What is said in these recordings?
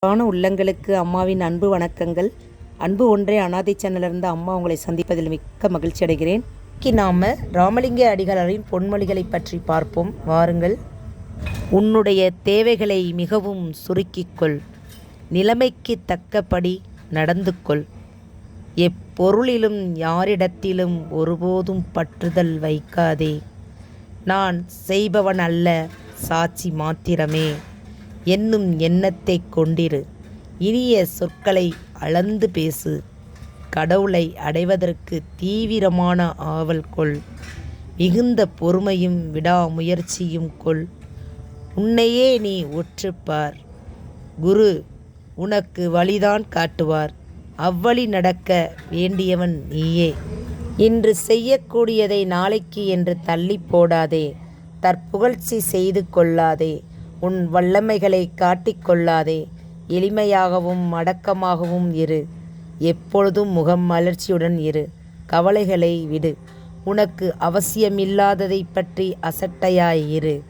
அன்பான உள்ளங்களுக்கு அம்மாவின் அன்பு வணக்கங்கள். அன்பு ஒன்றே அனாதை சேனலிருந்து அம்மா உங்களை சந்திப்பதில் மிக்க மகிழ்ச்சி அடைகிறேன். இன்னைக்கு நாம ராமலிங்க அடிகளாரின் பொன்மொழிகளை பற்றி பார்ப்போம். வாருங்கள். உன்னுடைய தேவைகளை மிகவும் சுருக்கிக்கொள் நிலைமைக்கு தக்கபடி நடந்து கொள். எப்பொருளிலும் யாரிடத்திலும் ஒருபோதும் பற்றுதல் வைக்காதே. நான் செய்பவன் அல்ல சாட்சி மாத்திரமே. என்னும் எண்ணத்தை கொண்டிரு. இனிய சொற்களை அளந்து பேசு. கடவுளை அடைவதற்கு தீவிரமான ஆவல் கொள். மிகுந்த பொறுமையும் விடாமுயற்சியும் கொள். உன்னையே நீ ஒற்றுப்பார். குரு உனக்கு வழிதான் காட்டுவார். அவ்வழி நடக்க வேண்டியவன் நீயே. இன்று செய்யக்கூடியதை நாளைக்கு என்று தள்ளி போடாதே. தற்புகழ்ச்சி செய்து கொள்ளாதே. உன் வல்லமைகளை காட்டிக்கொள்ளாதே. எளிமையாகவும் அடக்கமாகவும் இரு. எப்பொழுதும் முகம் மலர்ச்சியுடன் இரு. கவலைகளை விடு. உனக்கு அவசியமில்லாததை பற்றி அசட்டையாய் இரு.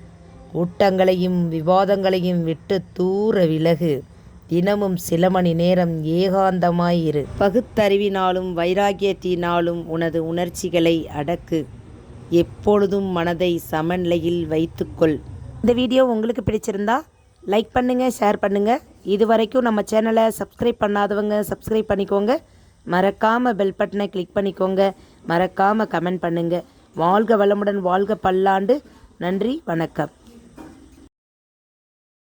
கூட்டங்களையும் விவாதங்களையும் விட்டு தூர விலகு. தினமும் சில மணி நேரம் ஏகாந்தமாயிரு பகுத்தறிவினாலும் வைராகியத்தினாலும் உனது உணர்ச்சிகளை அடக்கு. எப்பொழுதும் மனதை சமநிலையில் வைத்துக்கொள். இந்த வீடியோ உங்களுக்கு பிடிச்சிருந்தா லைக் பண்ணுங்கள் ஷேர் பண்ணுங்கள் இது வரைக்கும் நம்ம சேனலை சப்ஸ்கிரைப் பண்ணாதவங்க சப்ஸ்கிரைப் பண்ணிக்கோங்க. மறக்காமல் பெல் பட்டனை கிளிக் பண்ணிக்கோங்க. மறக்காமல் கமெண்ட் பண்ணுங்கள் வாழ்க வளமுடன் வாழ்க பல்லாண்டு. நன்றி வணக்கம்.